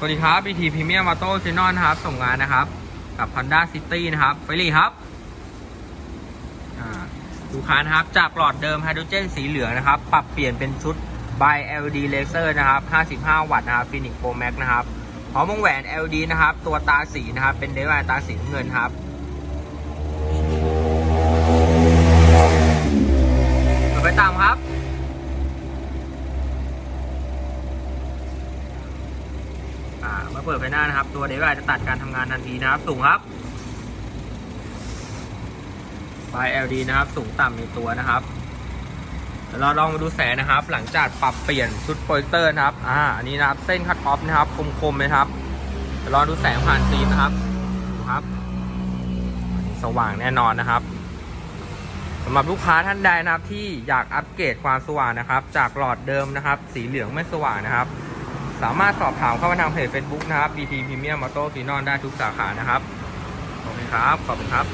สวัสดีครับ BT Premium Auto s e n o n นะครับ ส่งงานนะครับ กับ Honda City นะครับ ไฟรีครับอ่าลูกค้านะครับ จากหลอดเดิมไฮโดรเจนสีเหลืองนะครับ ปรับเปลี่ยนเป็นชุด by LED laser นะครับ 55 วัตต์นะครับ Phoenix Pro Max นะครับพร้อมวงแหวน LED นะครับ ตัวตาสีนะครับ เป็นเดวายตาสีเงินครับ อ่าเมื่อเปิดไฟหน้านะครับ ตัวเดวายจะตัดการทำงานทันทีนะครับ สูงครับไฟ LED นะครับ สูงต่ำในตัวนะครับเราลองมาดูแสงนะครับ หลังจากปรับเปลี่ยนชุดโปรเจคเตอร์นะครับ อ่า อันนี้นะครับ เส้นคัตออฟนะครับ คมๆเลยครับลองดูแสงผ่านฟิล์มนะครับดูครับ สว่างแน่นอนนะครับสำหรับลูกค้าท่านใดนะครับที่อยากอัปเกรดความสว่างนะครับ จากหลอดเดิมนะครับ สีเหลืองไม่สว่างนะครับ สามารถสอบถามเข้ามาทางเพจ Facebook นะครับ BT Premium Auto s i n o n ได้ทุกสาขานะครับ ขอบคุณครับ ขอบคุณครับ